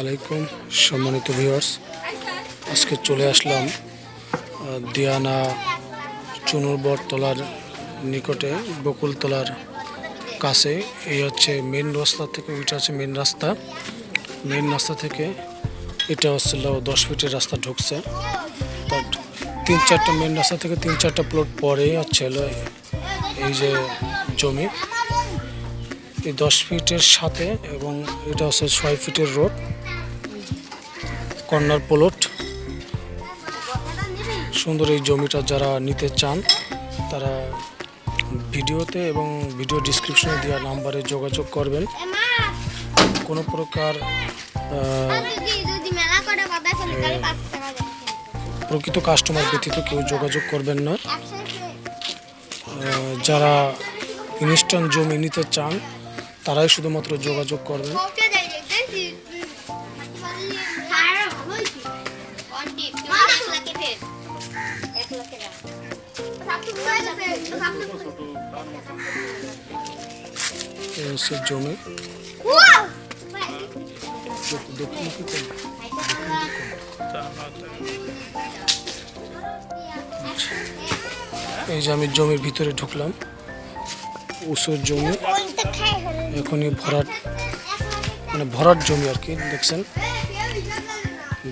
আলাইকুম, সম্মানিত ভিউয়ার্স আজকে চলে আসলাম দিয়ানা চুনুরবরতলার নিকটে, বকুলতলার কাছে। এই হচ্ছে মেন রাস্তা থেকে ওইটা হচ্ছে মেন রাস্তা। মেন রাস্তা থেকে এটা হচ্ছে দশ ফিটের রাস্তা ঢুকছে। বাট তিন চারটা মেন রাস্তা থেকে তিন চারটা প্লট পরেই হচ্ছে এই যে জমি। এই দশ ফিটের সাথে এবং এটা হচ্ছে ছয় ফিটের রোড কর্নার প্লট। সুন্দর এই জমিটা যারা নিতে চান তারা ভিডিওতে এবং ভিডিও ডিসক্রিপশনে দেওয়া নাম্বারে যোগাযোগ করবেন। কোনো প্রকার প্রকৃত কাস্টমার ব্যতীত কেউ যোগাযোগ করবেন না। যারা ইনস্ট্যান্ট জমি নিতে চান তারাই শুধুমাত্র যোগাযোগ করবেন জমি। এই যে আমি জমির ভিতরে ঢুকলাম উঁচুর জমি। এখনই ভরাট মানে ভরাট জমি আর কি দেখছেন?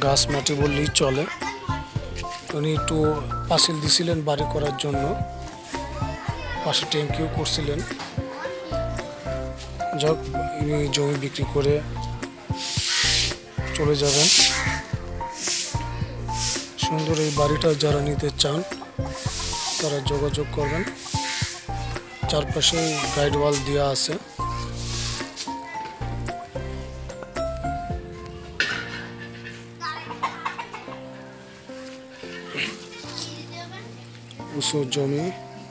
গাছ মাটি বললেই চলে। উনি একটু পাঁচিল দিছিলেন বাড়ি করার জন্য। পাশে ট্যাঙ্কিও করছিলেন। যাক ইনি জমি বিক্রি করে চলে যাবেন। সুন্দর এই বাড়িটা যারা নিতে চান তারা যোগাযোগ করবেন। চারপাশে গাইড ওয়াল দেওয়া আছে। উঁচু জমি,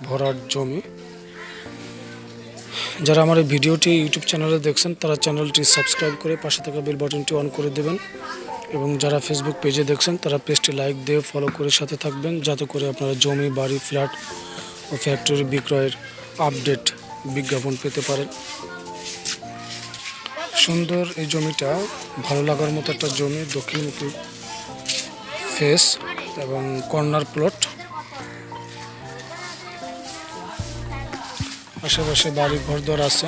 ভরাট জমি। যারা আমার এই ভিডিওটি ইউটিউব চ্যানেলে দেখছেন, তারা চ্যানেলটি সাবস্ক্রাইব করে পাশে থাকা বেল বাটনটি অন করে দেবেন। এবং যারা ফেসবুক পেজে দেখছেন, তারা পেজটি লাইক দিয়ে ফলো করে সাথে থাকবেন, যাতে করে আপনারা জমি, বাড়ি ফ্ল্যাট ও ফ্যাক্টরি বিক্রয়ের আপডেট বিজ্ঞাপন পেতে পারেন। সুন্দর এই জমিটা ভালো লাগার মতো একটা জমি দক্ষিণমুখী ফেস এবং কর্নার প্লট। আশেপাশে বাড়ি ঘর দর আছে।